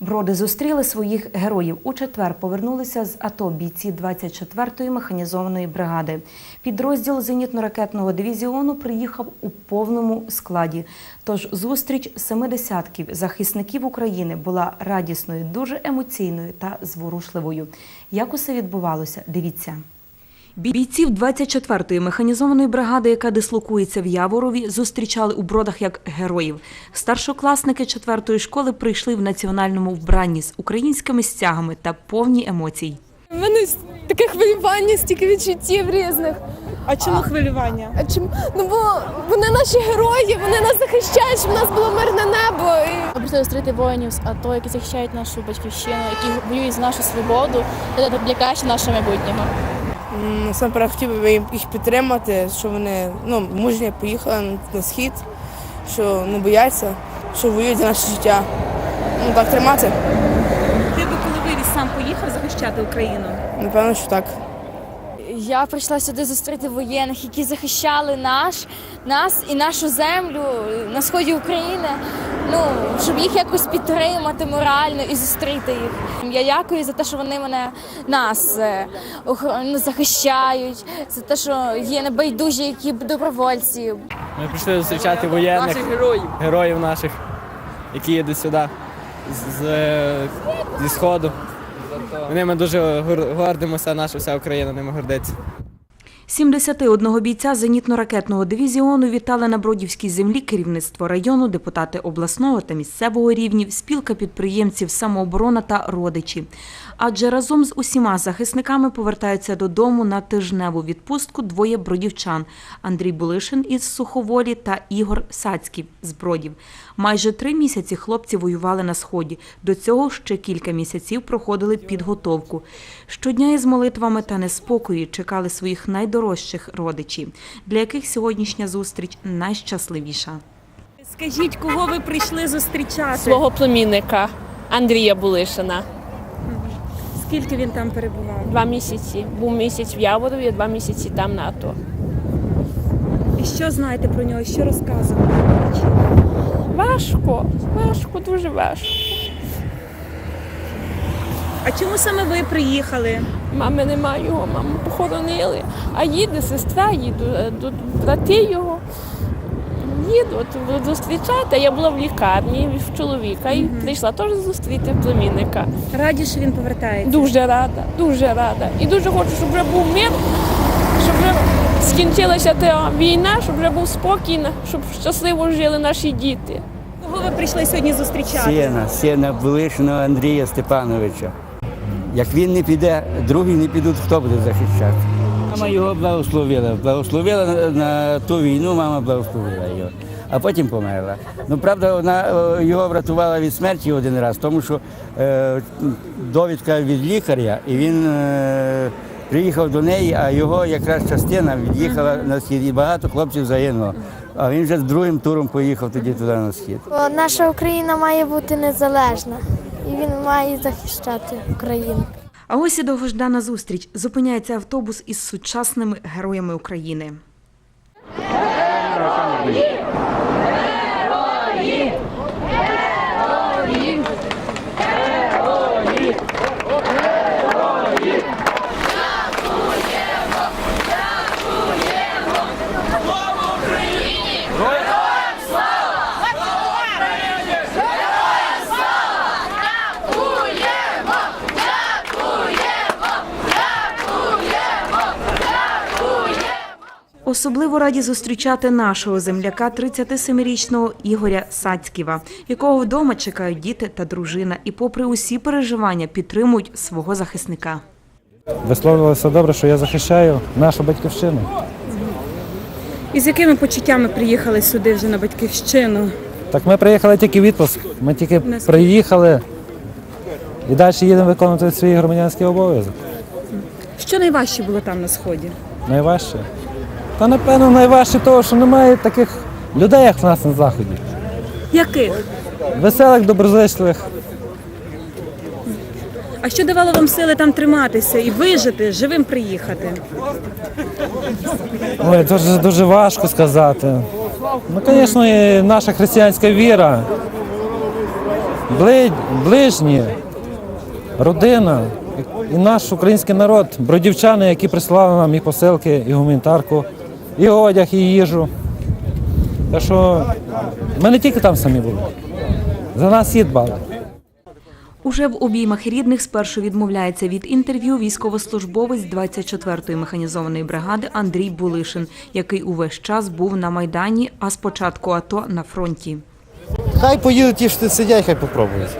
Броди зустріли своїх героїв. У четвер повернулися з АТО бійці 24-ї механізованої бригади. Підрозділ зенітно-ракетного дивізіону приїхав у повному складі. Тож зустріч семидесятків захисників України була радісною, дуже емоційною та зворушливою. Як усе відбувалося? Дивіться. Бійців 24-ї механізованої бригади, яка дислокується в Яворові, зустрічали у бродах як героїв. Старшокласники 4-ї школи прийшли в національному вбранні з українськими стягами та повні емоцій. У мене таке хвилювання, стільки відчуттів різних. А чому хвилювання? А чим? Ну бо вони наші герої, вони нас захищають, щоб в нас було мирне небо. І... Ми прийшли зустріти воїнів з АТО, які захищають нашу батьківщину, які воюють за нашу свободу та для кращого нашого майбутнього. Насамперед хотів би їх підтримати, що вони ну, мужні поїхали на схід, що не бояться, що воюють за наше життя. Ну так тримати, Ти би коли виріс сам поїхав захищати Україну? напевно, що так. Я прийшла сюди зустріти воєнних, які захищали наш, нас і нашу землю на сході України. Ну, щоб їх якось підтримати морально і зустріти їх. Я дякую за те, що вони мене нас е, ну, захищають, за те, що є небайдужі, які добровольці. Ми прийшли зустрічати воєнних наших героїв. героїв наших, які їдуть сюди з, з- зі сходу. Вони ми дуже гордимося, наша вся Україна ними гордиться. 71 бійця зенітно-ракетного дивізіону вітали на Бродівській землі керівництво району, депутати обласного та місцевого рівнів, спілка підприємців, самооборона та родичі. Адже разом з усіма захисниками повертаються додому на тижневу відпустку двоє бродівчан – Андрій Булишин із Суховолі та Ігор Сацький з Бродів. Майже три місяці хлопці воювали на сході. До цього ще кілька місяців проходили підготовку. Щодня із молитвами та неспокої чекали своїх найдорожчих родичів, для яких сьогоднішня зустріч найщасливіша. Скажіть, кого ви прийшли зустрічати? свого племінника Андрія Булишина. Скільки він там перебував? Два місяці. Був місяць в Яворові, два місяці там на АТО. І що знаєте про нього? Що розказували? Важко, важко, дуже важко. А чому саме ви приїхали? Мами немає його, маму похоронили. А їде сестра, їдуть брати його. Їдуть зустрічати. А Я була в лікарні в чоловіка і прийшла теж зустріти племінника. Раді, що він повертається. Дуже рада, дуже рада. І дуже хочу, щоб вже був мир, щоб вже скінчилася та війна, щоб вже був спокій, щоб щасливо жили наші діти. Кого ви прийшли сьогодні зустрічати? Сіна, сіна Булишного Андрія Степановича. Як він не піде, другі не підуть, хто буде захищати? Мама його благословила. Благословила на, ту війну, мама благословила його. А потім померла. Ну, правда, вона е, його врятувала від смерті один раз, тому що е, довідка від лікаря, і він е, приїхав до неї, а його якраз частина від'їхала на схід. І багато хлопців загинуло. А він вже з другим туром поїхав тоді туди на схід. Наша Україна має бути незалежна, і він має захищати Україну. А ось і довгождана зустріч. Зупиняється автобус із сучасними героями України. Особливо раді зустрічати нашого земляка 37-річного Ігоря Сацьківа, якого вдома чекають діти та дружина, і, попри усі переживання, підтримують свого захисника. Висловлювалося добре, що я захищаю нашу батьківщину. І з якими почуттями приїхали сюди вже на батьківщину? Так ми приїхали тільки в відпуск. Ми тільки приїхали і далі їдемо виконувати свій громадянський обов'язок. Що найважче було там на сході? Найважче. Та напевно найважче того, що немає таких людей, як в нас на заході. Яких? Веселих, доброзичливих. А що давало вам сили там триматися і вижити, живим приїхати? Ой, дуже, дуже важко сказати. Ну, звісно, і наша християнська віра. бли- ближні, родина і наш український народ, бродівчани, які прислали нам і посилки, і гуманітарку, і одяг, і їжу. Так що ми не тільки там самі були. За нас всі дбали. Уже в обіймах рідних спершу відмовляється від інтерв'ю військовослужбовець 24-ї механізованої бригади Андрій Булишин, який увесь час був на Майдані, а з початку АТО на фронті. Хай поїдуть ті, що сидять, хай попробують.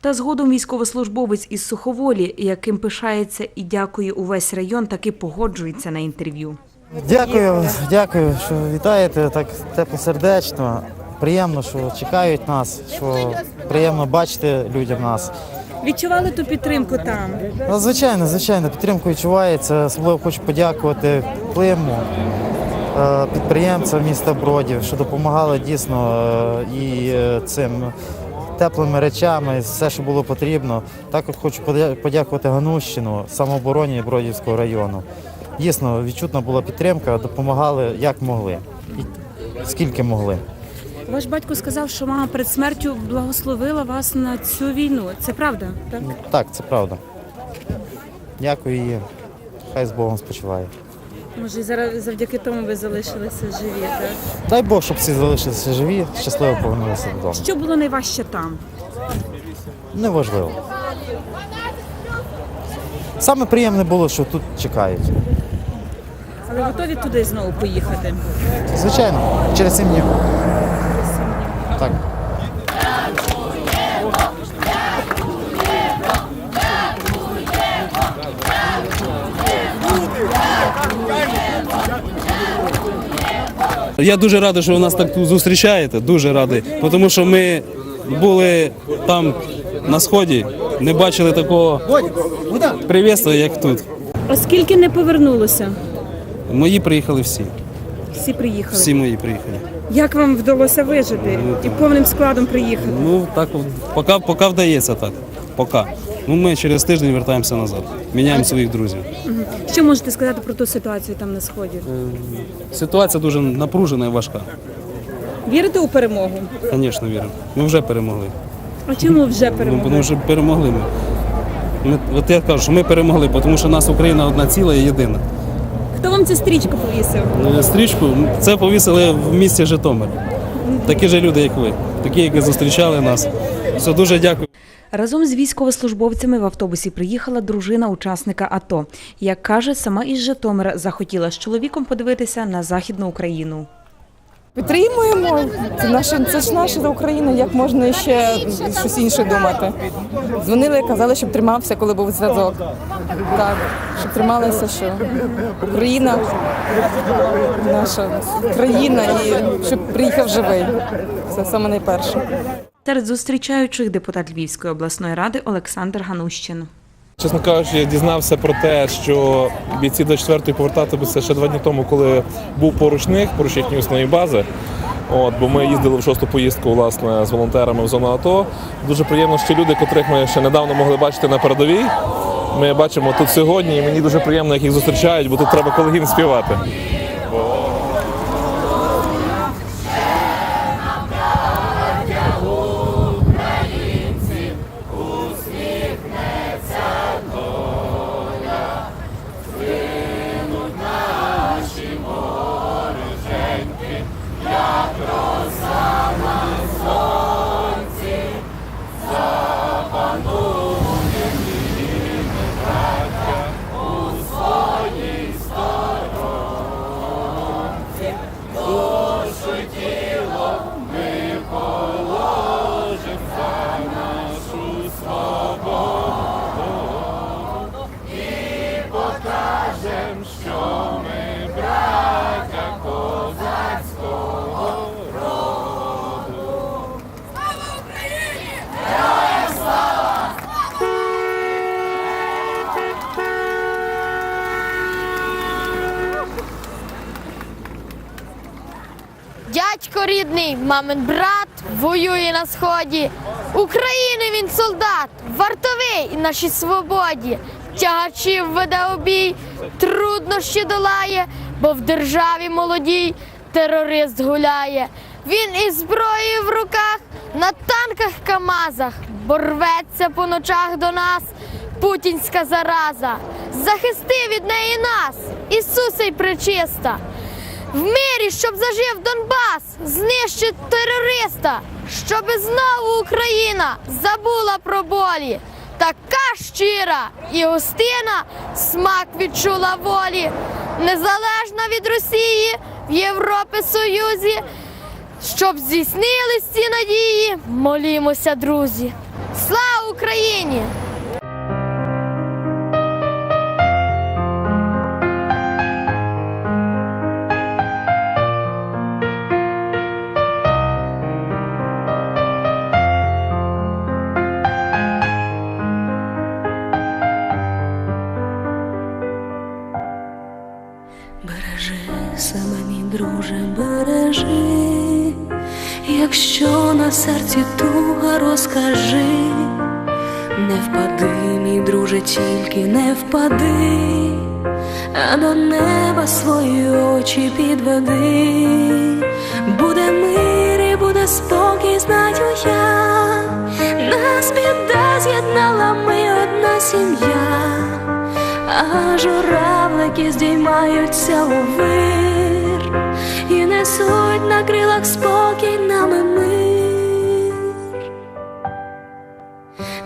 Та згодом військовослужбовець із Суховолі, яким пишається і дякує увесь район, таки погоджується на інтерв'ю. Дякую, дякую, що вітаєте так теплосердечно. Приємно, що чекають нас, що приємно бачити людям нас. Відчували ту підтримку там. Ну, звичайно, звичайно, підтримка відчувається. Особливо хочу подякувати Климу, е, підприємцям міста Бродів, що допомагали дійсно е, і е, цим теплими речами, все, що було потрібно. Також хочу подякувати Ганущину, самообороні Бродівського району. Дійсно, відчутна була підтримка, допомагали як могли, і скільки могли. Ваш батько сказав, що мама перед смертю благословила вас на цю війну. Це правда? Так? Так, це правда. Дякую їй. Хай з Богом спочиває. Може, і зараз завдяки тому ви залишилися живі, так? Дай Бог, щоб всі залишилися живі, щасливо повернулися додому. Що було найважче там? Неважливо. Саме приємне було, що тут чекають. Але готові туди знову поїхати. Звичайно, через сім днів. Так. Я дуже радий, що ви нас так тут зустрічаєте. Дуже радий. Тому що ми були там на сході, не бачили такого привітства, як тут. Оскільки не повернулося, Мої приїхали всі. всі приїхали. Всі мої приїхали. Як вам вдалося вижити і повним складом приїхати? Ну так поки, поки вдається так. Поки. Ну ми через тиждень вертаємося назад. Міняємо своїх друзів. Що можете сказати про ту ситуацію там на сході? Ситуація дуже напружена і важка. Вірите у перемогу? Звісно, вірю. Ми вже перемогли. А чому вже Ну, перемогли? тому що перемогли ми. ми. От я кажу, що ми перемогли, тому що нас Україна одна ціла і єдина. Хто вам цю стрічку повісив? Е, Стрічку це повісили в місті Житомир. Такі ж люди, як ви, такі, які зустрічали нас. Все, дуже дякую. Разом з військовослужбовцями в автобусі приїхала дружина учасника АТО. Як каже, сама із Житомира захотіла з чоловіком подивитися на Західну Україну. Підтримуємо. Це наше, це ж наша Україна. Як можна ще щось інше думати? Дзвонили, казали, щоб тримався, коли був зв'язок. Так, щоб трималися, що Україна наша країна і щоб приїхав живий. Це саме найперше. Серед зустрічаючих депутат Львівської обласної ради Олександр Ганущин. Чесно кажучи, я дізнався про те, що бійці до 4-ї повертатимуться ще два дні тому, коли був поруч них, поруч їхньої основної бази. От, бо ми їздили в шосту поїздку власне, з волонтерами в зону АТО. Дуже приємно, що люди, котрих ми ще недавно могли бачити на передовій, ми бачимо тут сьогодні, і мені дуже приємно, як їх зустрічають, бо тут треба колегін співати. Рідний, мамин брат, воює на сході. України він солдат, вартовий і нашій свободі. Тягачів веде у бій, труднощі долає, бо в державі молодій терорист гуляє. Він із зброєю в руках на танках КАМАЗах, бо рветься по ночах до нас путінська зараза. Захисти від неї нас, Ісусе й пречиста. В мирі, щоб зажив Донбас, знищить терориста, щоби знову Україна забула про болі. Така щира і гостина смак відчула волі, незалежна від Росії в Європі Союзі. Щоб здійснились ці надії, молімося, друзі. Слава Україні! Серці туга розкажи, не впади, мій друже, тільки не впади, а до неба свої очі підведи, буде мир і буде спокій, знаю я, нас біда з'єднала ми одна сім'я. А журавлики здіймаються у вир. І несуть на крилах спокій нами мир.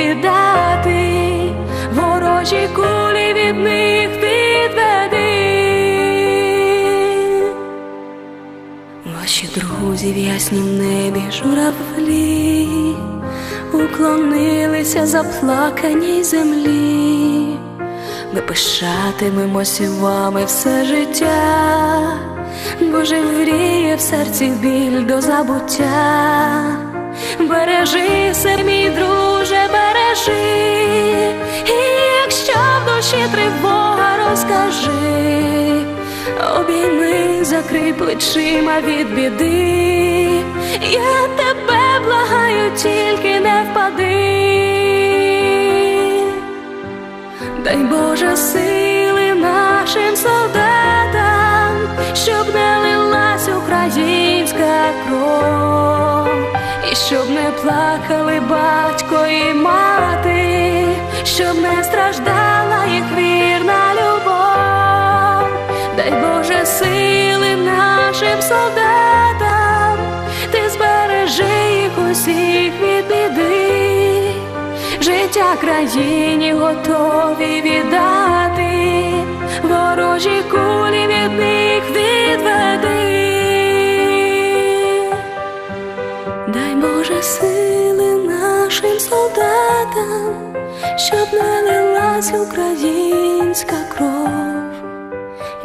віддати, ворожі кулі від них відведи. Ваші друзі в яснім небі журавлі уклонилися заплаканій землі. Ми пишатимемося вами все життя, Боже вріє в серці біль до забуття. Бережи мій друже, обійми, закрий плечима від біди, я тебе благаю, тільки не впади. Дай Боже сили нашим солдатам, щоб не лилась українська кров, і щоб не плакали батько і мати, щоб не страждала їх вірна любов. Дай Боже сили солдатам, ти збережи їх усіх від біди. Життя країні готові віддати, ворожі кулі від них відведи. Дай Боже сили нашим солдатам, щоб не українська кров,